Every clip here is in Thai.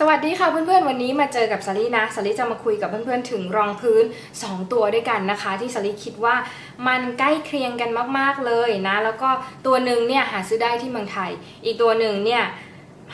สวัสดีค่ะเพื่อนๆ วันนี้มาเจอกับสาลีนะสาลีจะมาคุยกับเพื่อนๆ ถึงรองพื้น 2 ตัวด้วยกันนะคะ ที่สาลีคิดว่ามันใกล้เคียงกันมากๆเลยนะ แล้วก็ตัวหนึ่งเนี่ยหาซื้อได้ที่เมืองไทย อีกตัวหนึ่งเนี่ย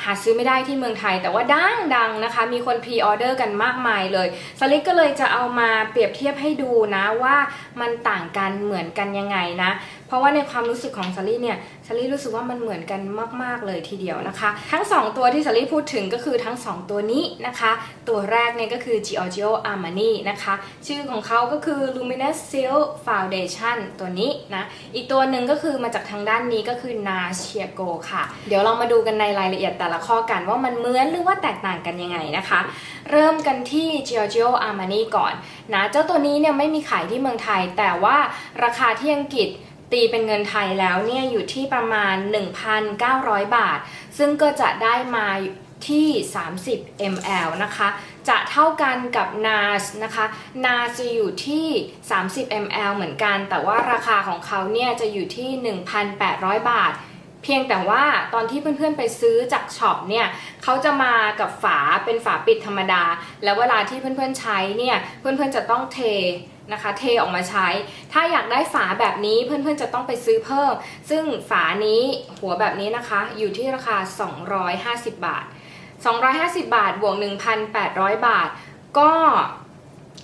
หาซื้อไม่ได้ที่เมืองไทย แต่ว่าดังดังนะคะ มีคนพรีออเดอร์กันมากมายเลยสลิกก็เลยจะเอามาเปรียบเทียบให้ดูนะว่ามันต่างกันเหมือนกันยังไงนะ ราะว่าในความรู้สึกของซารี่เนี่ยซารี่รู้สึกว่ามันเหมือนกันมาก ๆ เลยทีเดียวนะคะ ทั้ง 2 ตัวที่ซารี่พูดถึงก็คือทั้ง 2 ตัวนี้นะคะ ตัวแรกเนี่ยก็คือ Giorgio Armani นะคะ ชื่อของเขาก็คือ Luminous Silk Foundation ตัวนี้นะ อีกตัวหนึ่งก็คือมาจากทางด้านนี้ก็คือ n a c i a g o ค่ะ เดี๋ยวเรามาดูกันในรายละเอียดแต่ละข้อกันว่ามันเหมือนหรือว่าแตกต่างกันยังไงนะคะ เริ่มกันที่ Giorgio Armani ก่อนนะ เจ้าตัวนี้เนี่ยไม่มีขายที่เมืองไทย แต่ว่าราคาที่อังกฤษ ตีเป็นเงินไทยแล้วเนี่ยอยู่ที่ประมาณ 1,900 บาท ซึ่งก็จะได้มาที่ 30 ml นะคะ จะเท่ากันกับ NAS นะคะ NAS จะอยู่ที่ 30 ml เหมือนกัน แต่ว่าราคาของเขาเนี่ยจะอยู่ที่ 1,800 บาท เพียงแต่ว่าตอนที่เพื่อนๆไปซื้อจากช็อปเนี่ยเขาจะมากับฝาเป็นฝาปิดธรรมดา แล้วเวลาที่เพื่อนๆใช้เนี่ย เพื่อนๆจะต้องเท นะคะ เทออกมาใช้ ถ้าอยากได้ฝาแบบนี้เพื่อนๆจะต้องไปซื้อเพิ่ม ซึ่งฝานี้หัวแบบนี้นะคะ อยู่ที่ราคา 250 บาท 250 บาทบวก 1,800 บาท ก็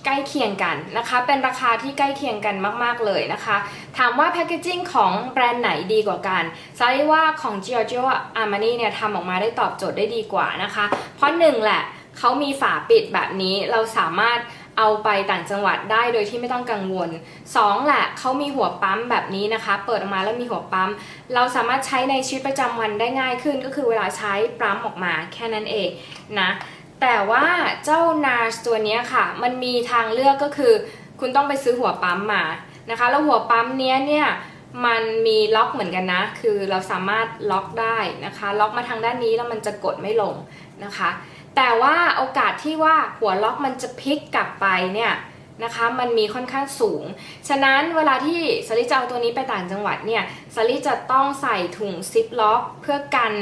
ใกล้เคียงกันนะคะ เป็นราคาที่ใกล้เคียงกันมาก ๆ เลยนะคะ ถามว่าแพคเกจิ้งของแบรนด์ไหนดีกว่ากันซาริว่าของ Giorgio Armani เนี่ยทำออกมาได้ตอบโจทย์ได้ดีกว่านะคะ เพราะหนึ่งแหละเขามีฝาปิดแบบนี้เราสามารถ เอาไปต่างจังหวัดได้โดยที่ไม่ต้องกังวล 2แหละเขามีหัวปั๊มแบบนี้นะคะ เปิดออกมาแล้วมีหัวปั๊ม เราสามารถใช้ในชีวิตประจำวันได้ง่ายขึ้น ก็คือเวลาใช้ปั๊มออกมาแค่นั้นเองนะแต่ว่าเจ้า NARS ตัวนี้ค่ะ มันมีทางเลือกก็คือ คุณต้องไปซื้อหัวปั๊มมานะคะ แล้วหัวปั๊มเนี้ยเนี่ยมันมีล็อกเหมือนกันนะ คือเราสามารถล็อกได้นะคะ ล็อกมาทางด้านนี้แล้วมันจะกดไม่ลงนะคะ แต่ว่าโอกาสที่ว่าหัวล็อกมันจะพลิกกลับไปเนี่ยนะคะมันมีค่อนข้างสูง ฉะนั้นเวลาที่สลิจะเอาตัวนี้ไปต่างจังหวัดเนี่ยสลิจะต้องใส่ถุงซิปล็อกเพื่อกัน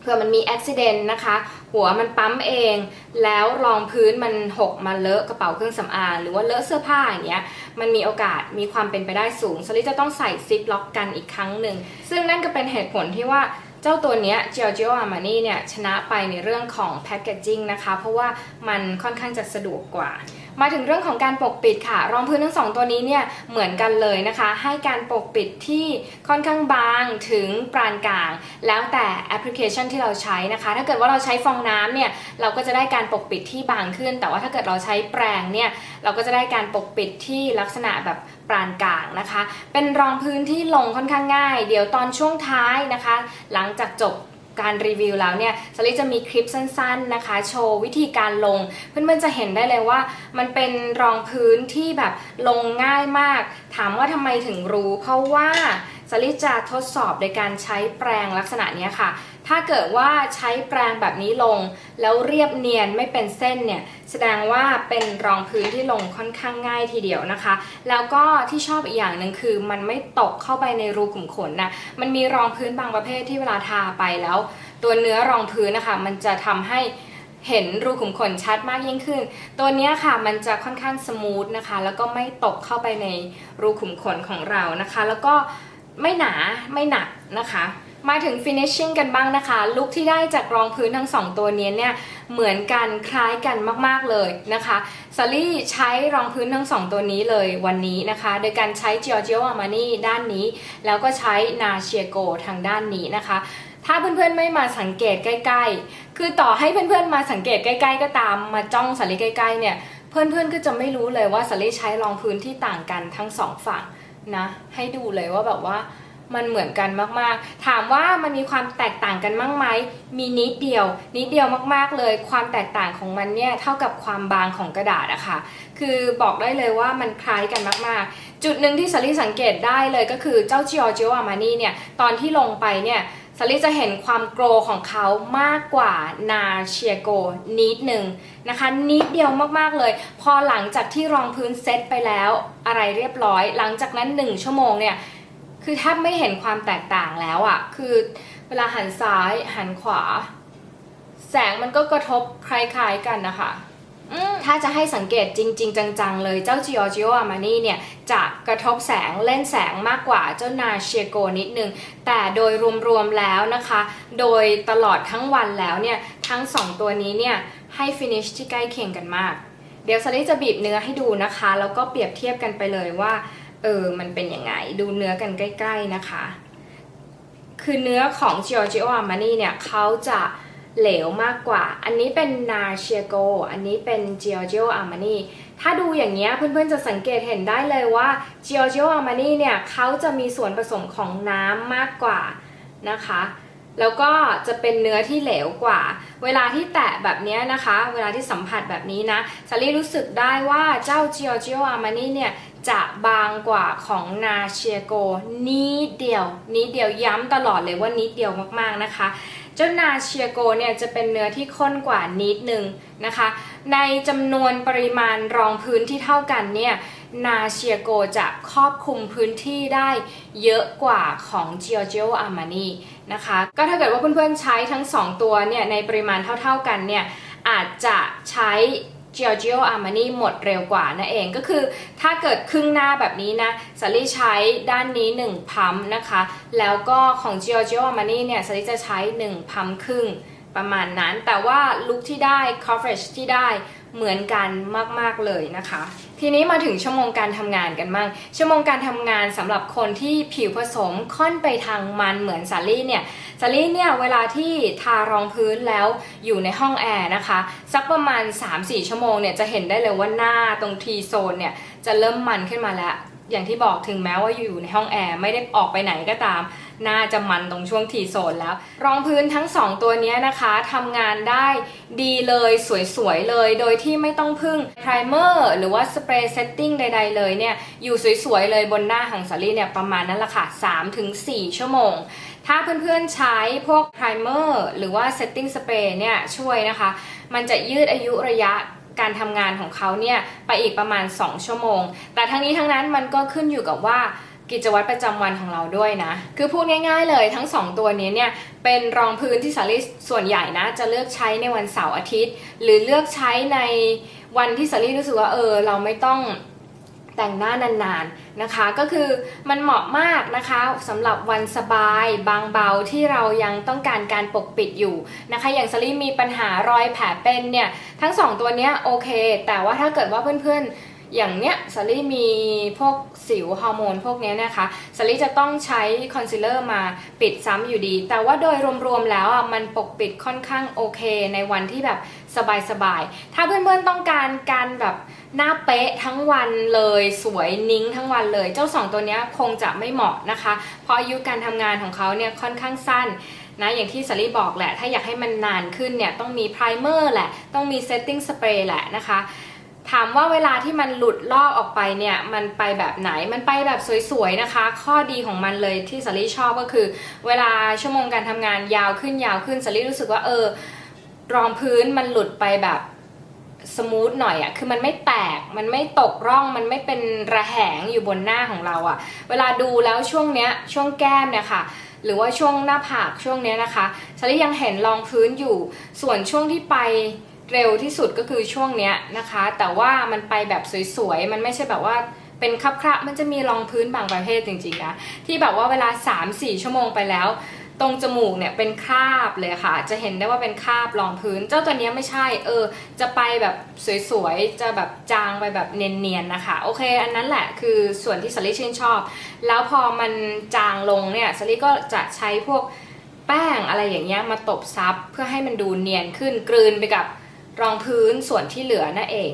เผื่อมันมีอุบิเหตุนะคะ หัวมันปั๊มเอง แล้วรองพื้นมันหกมาเลอะกระเป๋าเครื่องสำอางหรือว่าเลอะเสื้อผ้าอย่างเงี้ยมันมีโอกาสมีความเป็นไปได้สูงสลิจะต้องใส่ซิปล็อกกันอีกครั้งหนึ่งซึ่งนั่นก็เป็นเหตุผลที่ว่า จ้าตัวเนี้ย Giorgio Armani เนี่ยชนะไปในเรื่องของแพ c เกจจิ้งนะคะ เพราะว่ามันค่อนข้างจะสะดวกกว่า มาถึงเรื่องของการปกปิดค่ะ รองพื้นทั้งสองตัวนี้เนี่ยเหมือนกันเลยนะคะ ให้การปกปิดที่ค่อนข้างบางถึงปานกลาง แล้วแต่แอปพลิเคชันที่เราใช้นะคะ ถ้าเกิดว่าเราใช้ฟองน้ำเนี่ยเราก็จะได้การปกปิดที่บางขึ้น แต่ว่าถ้าเกิดเราใช้แปรงเนี่ยเราก็จะได้การปกปิดที่ลักษณะแบบปานกลางนะคะ เป็นรองพื้นที่ลงค่อนข้างง่าย เดี๋ยวตอนช่วงท้ายนะคะ หลังจากจบการรีวิวแล้วเนี่ยสลิจะมีคลิปสั้นๆนะคะ โชว์วิธีการลง เพื่อนๆจะเห็นได้เลยว่า มันเป็นรองพื้นที่แบบลงง่ายมาก ถามว่าทำไมถึงรู้ เพราะว่า สลิจะทดสอบโดยการใช้แปรงลักษณะนี้ค่ะ ถ้าเกิดว่าใช้แปรงแบบนี้ลง แล้วเรียบเนียนไม่เป็นเส้นเนี่ย แสดงว่าเป็นรองพื้นที่ลงค่อนข้างง่ายทีเดียวนะคะ แล้วก็ที่ชอบอีกอย่างหนึ่งคือ มันไม่ตกเข้าไปในรูขุมขนนะ มันมีรองพื้นบางประเภทที่เวลาทาไปแล้ว ตัวเนื้อรองพื้นนะคะ มันจะทำให้เห็นรูขุมขนชัดมากยิ่งขึ้น ตัวนี้ค่ะมันจะค่อนข้างสมูทนะคะ แล้วก็ไม่ตกเข้าไปในรูขุมขนของเรานะคะ แล้วก็ ไม่หนาไม่หนักนะคะ มาถึง finishing กันบ้างนะคะ ลุคที่ได้จากรองพื้นทั้ง 2 ตัวนี้เนี่ยเหมือนกันคล้ายกันมากๆเลยนะคะซารี่ใช้รองพื้นทั้ง 2 ตัวนี้เลยวันนี้นะคะ โดยการใช้ Giorgio Armani ด้านนี้ แล้วก็ใช้ n a c i a g o ทางด้านนี้นะคะถ้าเพื่อนๆไม่มาสังเกตใกล้ ๆ คือต่อให้เพื่อนๆมาสังเกตใกล้ ๆ ก็ตาม มาจ้องสาลีใกล้ ๆ เนี่ย เพื่อนๆก็จะไม่รู้เลยว่าสาลีใช้รองพื้นที่ต่างกันทั้งสองฝั่ง นะ ให้ดูเลยว่าแบบว่ามันเหมือนกันมากๆ ถามว่ามันมีความแตกต่างกันมั้งไหม มีนิดเดียว นิดเดียวมากๆเลย ความแตกต่างของมันเนี่ยเท่ากับความบางของกระดาษอะค่ะ คือบอกได้เลยว่ามันคล้ายกันมากๆ จุดหนึ่งที่สาลีสังเกตได้เลยก็คือเจ้า Giorgio Armani เนี่ย ตอนที่ลงไปเนี่ย สลิจะเห็นความโกรของเขามากกว่านาเชียโกนิดหนึ่งนะคะนิดเดียวมากๆเลย พอหลังจากที่รองพื้นเซตไปแล้วอะไรเรียบร้อย หลังจากนั้น 1 ชั่วโมงเนี่ยคือแทบไม่เห็นความแตกต่างแล้วอะ่ะคือเวลาหันซ้ายหันขวา แสงมันก็กระทบคล้ายๆกันนะคะ ถ้าจะให้สังเกตจริง ๆ จัง ๆ เลยเจ้า Giorgio Armani เนี่ยจะกระทบแสงเล่นแสงมากกว่าเจ้านาเชโกนิดนึง แต่โดยรวม ๆ แล้วนะคะ โดยตลอดทั้งวันแล้วเนี่ย ทั้ง 2 ตัวนี้เนี่ย ให้ finish ที่ใกล้เคียงกันมาก เดี๋ยวสลิจะบีบเนื้อให้ดูนะคะ แล้วก็เปรียบเทียบกันไปเลยว่า เออ มันเป็นยังไง ดูเนื้อกันใกล้ ๆ นะคะ คือเนื้อของ Giorgio Armani เนี่ยเขาจะ เหลวมากกว่า อันนี้เป็นนาเชียโก อันนี้เป็น Giorgio Armani ถ้าดูอย่างเงี้ยเพื่อนๆจะสังเกตเห็นได้เลยว่า Giorgio Armani เนี่ยเขาจะมีส่วนผสมของน้ำมากกว่านะคะ แล้วก็จะเป็นเนื้อที่เหลวกว่า เวลาที่แตะแบบนี้นะคะ เวลาที่สัมผัสแบบนี้นะซารีรู้สึกได้ว่าเจ้า Giorgio Armani เนี่ยจะบางกว่าของนาเชียโกนิดเดียวนิดเดียวย้ำตลอดเลยว่านิดเดียวมากๆนะคะ เจ้านาเชียโกเนี่ยจะเป็นเนื้อที่ข้นกว่านิดนึงนะคะ ในจำนวนปริมาณรองพื้นที่เท่ากันเนี่ยนาเชียโกจะครอบคลุมพื้นที่ได้เยอะกว่าของ Giorgio Armani นะคะ ก็ถ้าเกิดว่าเพื่อนๆใช้ทั้ง 2 ตัวเนี่ยในปริมาณเท่าๆกันเนี่ยอาจจะใช้ Giorgio Armani หมดเร็วกว่านั่นเองก็คือถ้าเกิดครึ่งหน้าแบบนี้นะสาลีใช้ด้านนี้ 1 พัมนะคะ แล้วก็ของ Giorgio Armani เนี่ยสาลีจะใช้ 1 พัมครึ่งประมาณนั้น แต่ว่าลุคที่ได้ coverage ที่ได้ เหมือนกันมากๆเลยนะคะ ทีนี้มาถึงชั่วโมงการทำงานกันบ้างชั่วโมงการทำงานสำหรับคนที่ผิวผสมค่อนไปทางมันเหมือนสาลี่เนี่ยสาลี่เนี่ยเวลาที่ทารองพื้นแล้วอยู่ในห้องแอร์นะคะ สักประมาณ 3-4 ชั่วโมงเนี่ยจะเห็นได้เลยว่าหน้าตรงทีโซนเนี่ยจะเริ่มมันขึ้นมาแล้วอย่างที่บอกถึงแม้ว่าอยู่ในห้องแอร์ไม่ได้ออกไปไหนก็ตาม น่าจะมันตรงช่วงทีโซนแล้ว รองพื้นทั้ง 2 ตัวนี้นะคะทำงานได้ดีเลยสวยๆเลย โดยที่ไม่ต้องพึ่งไพรเมอร์หรือว่าสเปรย์เซตติ้งใด ๆ เลยเนี่ย อยู่สวยๆเลยบนหน้าของสาลีเนี่ยประมาณนั้นแหละค่ะ 3-4 ชั่วโมง ถ้าเพื่อนๆใช้พวกไพรเมอร์หรือว่าเซตติ้งสเปรย์เนี่ยช่วยนะคะ มันจะยืดอายุระยะการทำงานของเขาเนี่ยไปอีกประมาณ 2 ชั่วโมง แต่ทั้งนี้ทั้งนั้นมันก็ขึ้นอยู่กับว่า กิจวัตรประจำวันของเราด้วยนะ คือพูดง่าย ๆ เลยทั้ง 2 ตัวนี้เนี่ยเป็นรองพื้นที่สาลิส่วนใหญ่นะ จะเลือกใช้ในวันเสาร์อาทิตย์ หรือเลือกใช้ในวันที่สาลิรู้สึกว่าเออ เราไม่ต้องแต่งหน้านานๆนะคะ ก็คือมันเหมาะมากนะคะสำหรับวันสบายบางเบาที่เรายังต้องการการปกปิดอยู่นะคะ อย่างสลิมีปัญหารอยแผลเป็นเนี่ยทั้งสองตัวเนี้ยโอเค แต่ว่าถ้าเกิดว่าเพื่อนๆ อย่างเนี้ยสลี่มีพวกสิวฮอร์โมนพวกเนี้ยนะคะสลี่จะต้องใช้คอนซีลเลอร์มาปิดซ้ำอยู่ดี แต่ว่าโดยรวมๆแล้วอะมันปกปิดค่อนข้างโอเค ในวันที่แบบสบายๆ ถ้าเพื่อนๆต้องการการแบบหน้าเป๊ะทั้งวันเลยสวยนิ้งทั้งวันเลย เจ้าสองตัวเนี้ยคงจะไม่เหมาะนะคะ เพราะอายุการทำงานของเขาเนี่ยค่อนข้างสั้นนะอย่างที่สารีบอกแหละ ถ้าอยากให้มันนานขึ้นเนี่ยต้องมีไพรเมอร์แหละ ต้องมีเซตติ้งสเปรย์แหละนะคะ ถามว่าเวลาที่มันหลุดลอกออกไปเนี่ยมันไปแบบไหนมันไปแบบสวยๆนะคะ ข้อดีของมันเลยที่สารีชอบก็คือ เวลาชั่วโมงการทำงานยาวขึ้นยาวขึ้นสารีรู้สึกว่าเออรองพื้นมันหลุดไปแบบสมูทหน่อยอะคือมันไม่แตก มันไม่ตกร่อง มันไม่เป็นระแหงอยู่บนหน้าของเราอะเวลาดูแล้วช่วงเนี้ย ช่วงแก้มเนี่ยค่ะ หรือว่าช่วงหน้าผากช่วงเนี้ยนะคะสารียังเห็นรองพื้นอยู่ ส่วนช่วงที่ไป เร็วที่สุดก็คือช่วงเนี้ยนะคะ แต่ว่ามันไปแบบสวยๆ มันไม่ใช่แบบว่าเป็นคราบๆมันจะมีรองพื้นบางประเภทจริงๆนะที่แบบว่าเวลา 3-4 ชั่วโมงไปแล้ว ตรงจมูกเนี่ยเป็นคราบเลยค่ะ จะเห็นได้ว่าเป็นคราบรองพื้น เจ้าตัวเนี้ยไม่ใช่เออ จะไปแบบสวยๆ จะแบบจางไปแบบเนียนๆนะคะ โอเค อันนั้นแหละคือส่วนที่สลิชื่นชอบ แล้วพอมันจางลงเนี่ยสลิก็จะใช้พวกแป้งอะไรอย่างเงี้ยมาตบซับเพื่อให้มันดูเนียนขึ้นกลืนไปกับ รองพื้นส่วนที่เหลือนั่นเอง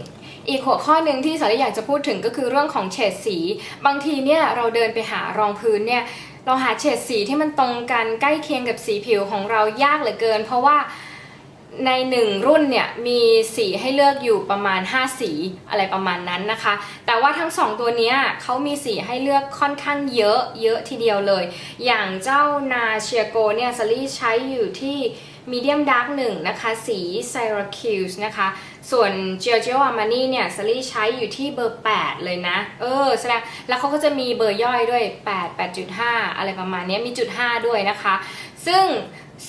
อีกหัวข้อหนึ่งที่สาริอยากจะพูดถึงก็คือเรื่องของเฉดสี บางทีเนี่ยเราเดินไปหารองพื้นเนี่ยเราหาเฉดสีที่มันตรงกันใกล้เคียงกับสีผิวของเรายากเหลือเกิน เพราะว่า ในหนึ่งรุ่นเนี่ยมีสีให้เลือกอยู่ประมาณ 5 สีอะไรประมาณนั้นนะคะ แต่ว่าทั้ง 2 ตัวเนี้ยเขามีสีให้เลือกค่อนข้างเยอะเยอะทีเดียวเลย อย่างเจ้านาเชียโกเนี่ยซารี่ใช้อยู่ที่มีเดียมดาร์กหนึ่งนะคะ สี Syracuse นะคะ ส่วน Giorgio Armani เนี่ยซารี่ใช้อยู่ที่เบอร์ 8 เลยนะ เออแสดงแล้วเขาก็จะมีเบอร์ย่อยด้วย 8 8.5 อะไรประมาณนี้มีจุด 5 ด้วยนะคะ ซึ่ง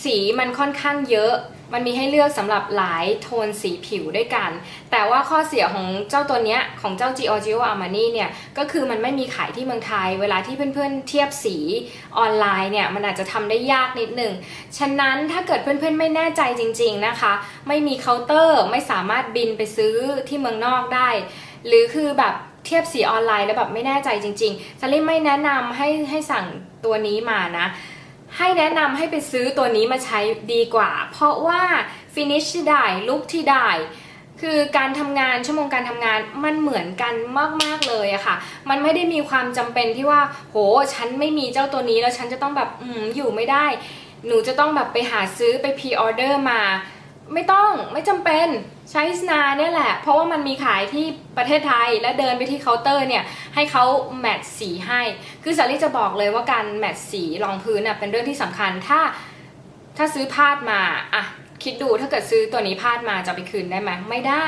สีมันค่อนข้างเยอะ มันมีให้เลือกสำหรับหลายโทนสีผิวด้วยกัน แต่ว่าข้อเสียของเจ้าตัวเนี้ยของเจ้า Giorgio Armani เนี่ยก็คือมันไม่มีขายที่เมืองไทย เวลาที่เพื่อนๆเทียบสีออนไลน์เนี่ยมันอาจจะทำได้ยากนิดหนึ่ง ฉะนั้นถ้าเกิดเพื่อนๆไม่แน่ใจจริง ๆนะคะ ไม่มีเคาน์เตอร์ไม่สามารถบินไปซื้อที่เมืองนอกได้ หรือคือแบบเทียบสีออนไลน์แล้วแบบไม่แน่ใจจริงๆซัลลี่ไม่แนะนำให้ให้สั่งตัวนี้มานะ ให้แนะนำให้ไปซื้อตัวนี้มาใช้ดีกว่า เพราะว่าฟินิชที่ได้ลุคที่ได้คือการทำงานชั่วโมงการทำงานมันเหมือนกันมาก ๆ เลยอะค่ะ มันไม่ได้มีความจำเป็นที่ว่า โห ฉันไม่มีเจ้าตัวนี้แล้วฉันจะต้องแบบอืมอยู่ไม่ได้ หนูจะต้องแบบไปหาซื้อไปพรีออเดอร์มา ไม่ต้องไม่จำเป็นใช้สนาเนี่ยแหละ เพราะว่ามันมีขายที่ประเทศไทยและเดินไปที่เคาน์เตอร์เนี่ยให้เขาแมทสีให้ คือสาลี่จะบอกเลยว่าการแมทสีรองพื้นน่ะเป็นเรื่องที่สำคัญถ้าถ้าซื้อพาดมาอะคิดดูถ้าเกิดซื้อตัวนี้พาดมาจะไปคืนได้ไหมไม่ได้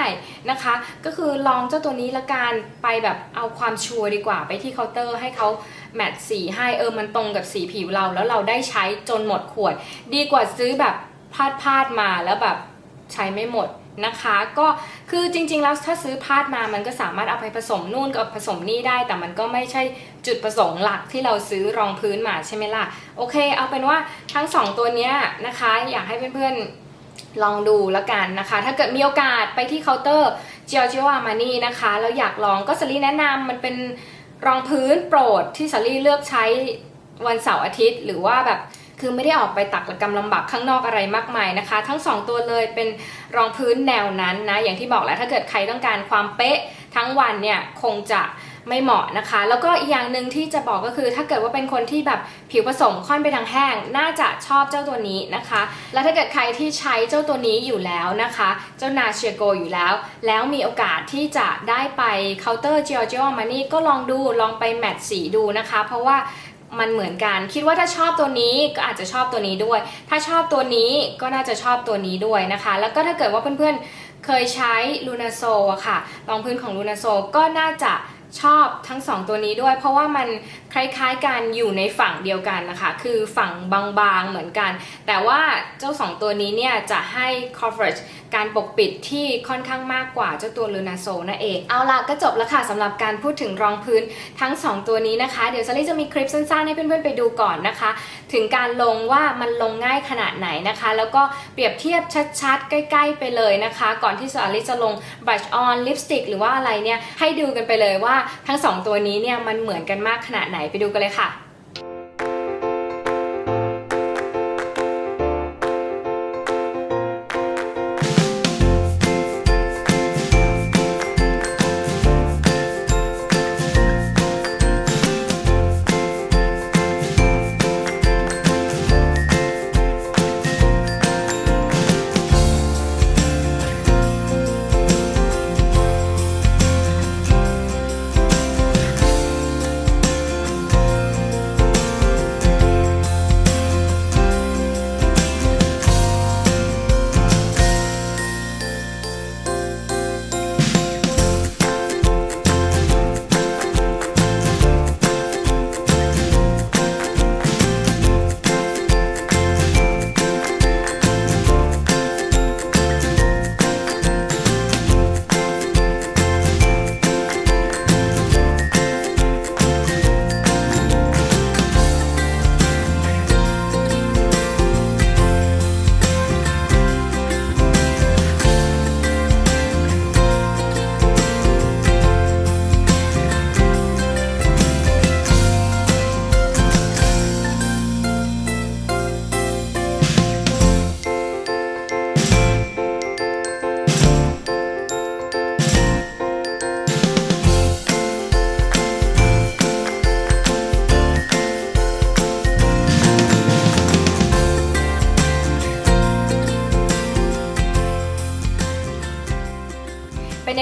นะคะ ก็คือลองเจ้าตัวนี้ละกันไปแบบเอาความชัวร์ดีกว่าไปที่เคาน์เตอร์ให้เขาแมทสีให้เออมันตรงกับสีผิวเรา แล้วเราได้ใช้จนหมดขวด ดีกว่าซื้อแบบพาดพาดมาแล้วแบบ ใช้ไม่หมดนะคะ ก็คือจริงๆแล้วถ้าซื้อพาดมามันก็สามารถเอาไปผสมนู่นกับผสมนี่ได้ แต่มันก็ไม่ใช่จุดประสงค์หลักที่เราซื้อรองพื้นมาใช่ไหมล่ะโอเค เอาเป็นว่าทั้งสองตัวเนี้ยนะคะ อยากให้เพื่อนๆลองดูแล้วกันนะคะ ถ้าเกิดมีโอกาสไปที่เคาน์เตอร์ Giorgio Armani นะคะแล้วอยากลองก็สลีแนะนำมันเป็นรองพื้นโปรดที่สลีเลือกใช้วันเสาร์อาทิตย์ หรือว่าแบบ คือไม่ได้ออกไปตักระกำลำบากข้างนอกอะไรมากมายนะคะ ทั้งสองตัวเลยเป็นรองพื้นแนวนั้นนะ อย่างที่บอกแล้วถ้าเกิดใครต้องการความเป๊ะทั้งวันเนี่ยคงจะไม่เหมาะนะคะ แล้วก็อีกอย่างหนึ่งที่จะบอกก็คือถ้าเกิดว่าเป็นคนที่แบบผิวผสมค่อนไปทางแห้ง น่าจะชอบเจ้าตัวนี้นะคะ แล้วถ้าเกิดใครที่ใช้เจ้าตัวนี้อยู่แล้วนะคะ เจ้านาเชียโกอยู่แล้ว แล้วมีโอกาสที่จะได้ไปเคาน์เตอร์ Giorgio Armani ก็ลองดูลองไปแมทสีดูนะคะ เพราะว่า มันเหมือนกัน คิดว่าถ้าชอบตัวนี้ก็อาจจะชอบตัวนี้ด้วย ถ้าชอบตัวนี้ก็น่าจะชอบตัวนี้ด้วยนะคะ แล้วก็ถ้าเกิดว่าเพื่อนๆเคยใช้ลูนาโซอะค่ะรองพื้นของลูนาโซก็น่าจะ ชอบทั้งสองตัวนี้ด้วย เพราะว่ามันคล้ายๆกันอยู่ในฝั่งเดียวกันนะคะ คือฝั่งบางๆเหมือนกัน แต่ว่าเจ้าสองตัวนี้เนี่ยจะให้ coverage การปกปิดที่ค่อนข้างมากกว่าเจ้าตัวลูนาโซนั่นเอง เอาล่ะก็จบแล้วค่ะสำหรับการพูดถึงรองพื้นทั้ง 2 ตัวนี้นะคะ เดี๋ยวซารี่จะมีคลิปสั้นๆ ให้เพื่อนๆไปดูก่อนนะคะ ถึงการลงว่ามันลงง่ายขนาดไหนนะคะ แล้วก็เปรียบเทียบชัดๆ ใกล้ ๆ ไปเลยนะคะ ก่อนที่ซารี่จะลง brush on lipstick หรือว่าอะไรเนี่ยให้ดูกันไปเลยว่าทั้ง 2 ตัวนี้เนี่ยมันเหมือนกันมากขนาดไหนไปดูกันเลยค่ะ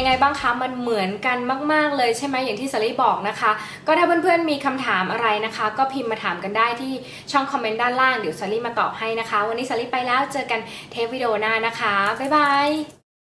ยังไงบ้างคะ มันเหมือนกันมาก ๆ เลยใช่ไหมอย่างที่สลี่บอกนะคะ ก็ถ้าเพื่อนๆมีคำถามอะไรนะคะ ก็พิมพ์มาถามกันได้ที่ช่องคอมเมนต์ด้านล่างเดี๋ยวสลี่มาตอบให้นะคะ วันนี้สลี่ไปแล้วเจอกันเทปวิดีโอหน้านะคะบ๊ายบาย